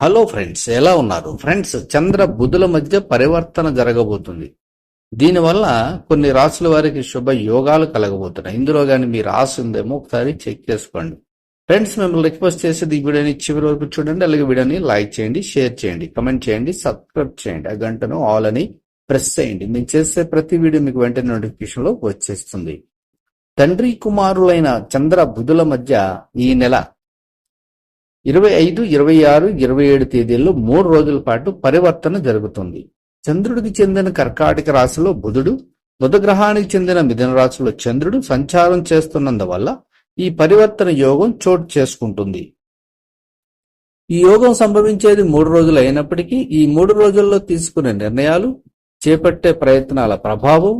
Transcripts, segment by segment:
Hello friends ఎలా ఉన్నారు? Friends చంద్ర బుధుల మధ్య పరివర్తన జరగబోతుంది. దీనివల్ల కొన్ని రాసుల వారికి శుభ యోగాలు కలగబోతున్నాయి. ఇందులో కానీ మీ రాసి ఉందేమో ఒకసారి చెక్ చేసుకోండి. ఫ్రెండ్స్ మిమ్మల్ని రిక్వెస్ట్ చేసేది ఈ వీడియోని చివరి వరకు చూడండి. అలాగే వీడియోని లైక్ చేయండి షేర్ చేయండి కమెంట్ చేయండి సబ్స్క్రైబ్ చేయండి. ఆ గంటను ఆల్ అని ప్రెస్ చేయండి. నేను చేసే ప్రతి వీడియో మీకు వెంటనే నోటిఫికేషన్లో వచ్చేస్తుంది. తండ్రి కుమారులైన చంద్ర బుధుల మధ్య ఈ నెల ఇరవై ఐదు ఇరవై ఆరు ఇరవై ఏడు తేదీల్లో మూడు రోజుల పాటు పరివర్తన జరుగుతుంది. చంద్రుడికి చెందిన కర్కాటక రాశిలో బుధుడు బుధగ్రహానికి చెందిన మిథున రాశిలో చంద్రుడు సంచారం చేస్తున్నందువల్ల ఈ పరివర్తన యోగం చోటు చేసుకుంటుంది. ఈ యోగం సంభవించేది మూడు రోజులు అయినప్పటికీ ఈ మూడు రోజుల్లో తీసుకునే నిర్ణయాలు చేపట్టే ప్రయత్నాల ప్రభావం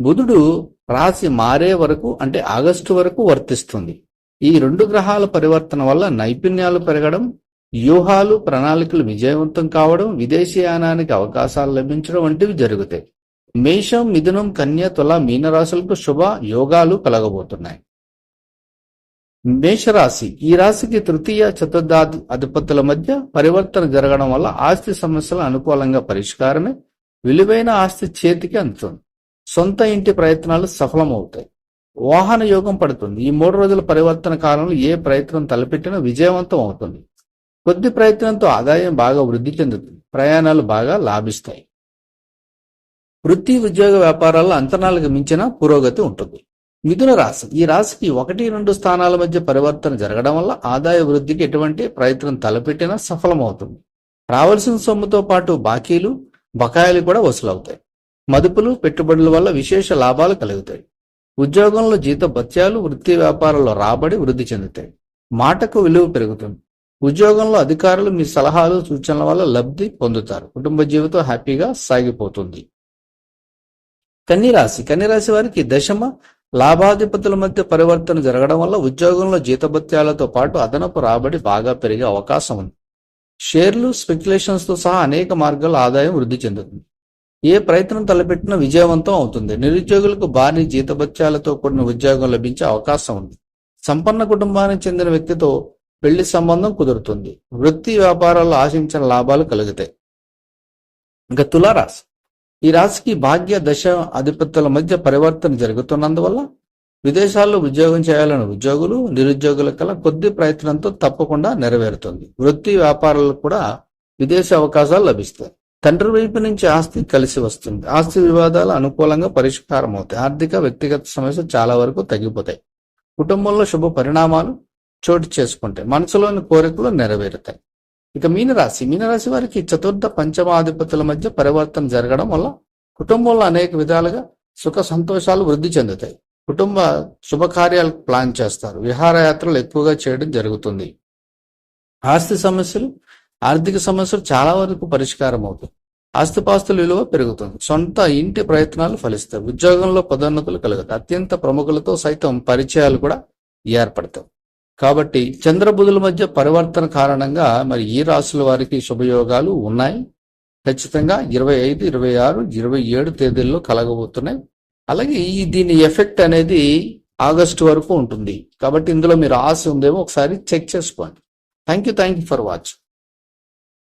బుధుడు రాశి మారే వరకు అంటే ఆగస్టు వరకు వర్తిస్తుంది. ఈ రెండు గ్రహాల పరివర్తన వల్ల నైపుణ్యాలు పెరగడం వ్యూహాలు ప్రణాళికలు విజయవంతం కావడం విదేశీయానానికి అవకాశాలు లభించడం వంటివి జరుగుతాయి. మేషం మిథునం కన్య తుల మీనరాశులకు శుభ యోగాలు కలగబోతున్నాయి. మేషరాశి ఈ రాశికి తృతీయ చతుర్థాది అధిపతుల మధ్య పరివర్తన జరగడం వల్ల ఆస్తి సమస్యలు అనుకూలంగా పరిష్కారమే విలువైన ఆస్తి చేతికి అందుతుంది. సొంత ఇంటి ప్రయత్నాలు సఫలమవుతాయి. వాహన యోగం పడుతుంది. ఈ మూడు రోజుల పరివర్తన కాలంలో ఏ ప్రయత్నం తలపెట్టినా విజయవంతం అవుతుంది. కొద్ది ప్రయత్నంతో ఆదాయం బాగా వృద్ధి చెందుతుంది. ప్రయాణాలు బాగా లాభిస్తాయి. వృత్తి ఉద్యోగ వ్యాపారాల్లో అంతరాలకు మించిన పురోగతి ఉంటుంది. మిథున రాశి. ఈ రాశికి ఒకటి రెండు స్థానాల మధ్య పరివర్తన జరగడం వల్ల ఆదాయ వృద్ధికి ఎటువంటి ప్రయత్నం తలపెట్టినా సఫలమవుతుంది. రావాల్సిన సొమ్ముతో పాటు బాకీలు బకాయిలు కూడా వసూలవుతాయి. మదుపులు పెట్టుబడుల వల్ల విశేష లాభాలు కలుగుతాయి. ఉద్యోగంలో జీత భత్యాలు వృత్తి వ్యాపారంలో రాబడి వృద్ధి చెందుతాయి. మాటకు విలువ పెరుగుతుంది. ఉద్యోగంలో అధికారులు మీ సలహాలు సూచనల వల్ల లబ్ధి పొందుతారు. కుటుంబ జీవితం హ్యాపీగా సాగిపోతుంది. కన్నిరాశి కన్నిరాశి వారికి దశమ లాభాధిపతుల మధ్య పరివర్తన జరగడం వల్ల ఉద్యోగంలో జీతభత్యాలతో పాటు అదనపు రాబడి బాగా పెరిగే అవకాశం ఉంది. షేర్లు స్పెక్యులేషన్స్తో సహా అనేక మార్గాల ఆదాయం వృద్ధి చెందుతుంది. ఏ ప్రయత్నం తలపెట్టినా విజయవంతం అవుతుంది. నిరుద్యోగులకు భారీ జీతభత్యాలతో కూడిన ఉద్యోగం లభించే అవకాశం ఉంది. సంపన్న కుటుంబానికి చెందిన వ్యక్తితో పెళ్ళి సంబంధం కుదురుతుంది. వృత్తి వ్యాపారాల్లో ఆశించిన లాభాలు కలుగుతాయి. ఇంకా తులారాశి. ఈ రాశికి భాగ్య దశ అధిపతుల మధ్య పరివర్తన జరుగుతున్నందువల్ల విదేశాల్లో ఉద్యోగం చేయాలని ఉద్యోగులు నిరుద్యోగుల కల కొద్ది ప్రయత్నంతో తప్పకుండా నెరవేరుతుంది. వృత్తి వ్యాపారాలకు కూడా విదేశీ అవకాశాలు లభిస్తాయి. తండ్రి వైపు నుంచి ఆస్తి కలిసి వస్తుంది. ఆస్తి వివాదాలు అనుకూలంగా పరిష్కారం అవుతాయి ఆర్థిక వ్యక్తిగత సమస్యలు చాలా వరకు తగ్గిపోతాయి. కుటుంబంలో శుభ పరిణామాలు చోటు చేసుకుంటాయి. మనసులోని కోరికలు నెరవేరుతాయి. ఇక మీనరాశి. మీనరాశి వారికి చతుర్థ పంచమాధిపతుల మధ్య పరివర్తన జరగడం వల్ల కుటుంబంలో అనేక విధాలుగా సుఖ సంతోషాలు వృద్ధి చెందుతాయి. కుటుంబ శుభకార్యాలు ప్లాన్ చేస్తారు. విహారయాత్రలు ఎక్కువగా చేయడం జరుగుతుంది. ఆస్తి సమస్యలు ఆర్థిక సమస్యలు చాలా వరకు పరిష్కారం అవుతాయి. ఆస్తిపాస్తుల విలువ పెరుగుతుంది. సొంత ఇంటి ప్రయత్నాలు ఫలిస్తాయి. ఉద్యోగంలో పదోన్నతులు కలుగుతాయి. అత్యంత ప్రముఖులతో సైతం పరిచయాలు కూడా ఏర్పడతాయి. కాబట్టి చంద్రబుధుల మధ్య పరివర్తన కారణంగా మరి ఈ రాశుల వారికి శుభయోగాలు ఉన్నాయి. ఖచ్చితంగా ఇరవై ఐదు ఇరవై ఆరు ఇరవై ఏడు తేదీల్లో కలగబోతున్నాయి. అలాగే ఈ దీని ఎఫెక్ట్ అనేది ఆగస్టు వరకు ఉంటుంది. కాబట్టి ఇందులో మీరు ఆశ ఉందేమో ఒకసారి చెక్ చేసుకోండి. Thank you thank you for watching